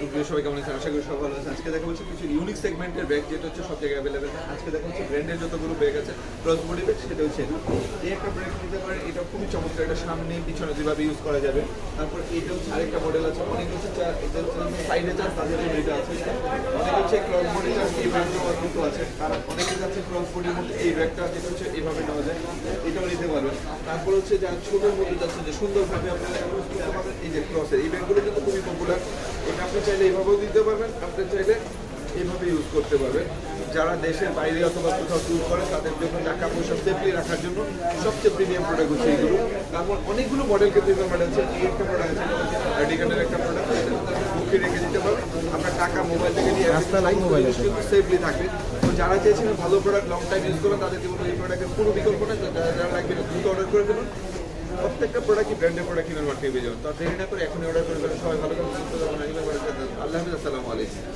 সুপ্রিয় সবাই কেমন আছেন? আশা করি সবাই ভালো আছেন। আজকে দেখা হচ্ছে কিছু ইউনিক সেগমেন্টের ব্যাগ যেটা হচ্ছে সব জায়গায় অ্যাভেলেবেল আজকে দেখা হচ্ছে ব্র্যান্ডের যতগুলো ব্যাগ আছে ক্রস বডি ব্যাগ সেটা হচ্ছে এই একটা ব্যাগ নিতে পারেন, এটা খুবই চমৎকার, এটা সামনে, পিছনে যেভাবে ইউজ করা যাবে। তারপর এটা হচ্ছে আরেকটা মডেল আছে, অনেক হচ্ছে এটা হচ্ছে সাইডে চার্জ তাদের এটা আছে। অনেক হচ্ছে ক্রস বডি চার্জ এই ব্যাগগুলো অদ্ভুত আছে। আর অনেকে যাচ্ছে ক্রস বডির মধ্যে এই ব্যাগটা যেটা হচ্ছে এইভাবে নেওয়া যায়, এটাও নিতে পারবেন। তারপর হচ্ছে যারা ছোটোর মধ্যে যাচ্ছে, যে সুন্দরভাবে আপনারা এই যে ক্রসের এই ব্যাগগুলো কিন্তু খুবই পপুলার এটা আপনি চাইলে এভাবেও দিতে পারবেন আপনি চাইলে এইভাবে ইউজ করতে পারবেন। যারা দেশের বাইরে অথবা কোথাও ট্যুর করে তাদের জন্য টাকা পয়সা সেফলি রাখার জন্য সবচেয়ে প্রিমিয়াম প্রোডাক্ট হচ্ছে এইগুলো তারপর অনেকগুলো মডেল কিন্তু মডেল আছে। এই একটা প্রোডাক্ট আছে একটা প্রোডাক্ট আছে। বুকে রেখে দিতে পারবেন আপনার টাকা মোবাইল থেকে নিয়ে রাস্তা লাইন মোবাইল কিন্তু সেফলি থাকবে তো যারা চেয়েছিলেন ভালো প্রোডাক্ট লং টাইম ইউজ করবেন তাদেরকে বলব এই প্রোডাক্টের কোনো বিকল্প নেই। যারা যারা লাগবে না দ্রুত অর্ডার করে ফেলুন। প্রত্যেকটা প্রোডাক্টই ব্র্যান্ডের প্রোডাক্ট কিনার মার্কেটে পেয়ে যাবেন। তো দেরি না করে এখনই অর্ডার করে ফেলুন। সবাই ভালো করে আল্লাহ হাফিজ আসসালামু আলাইকুম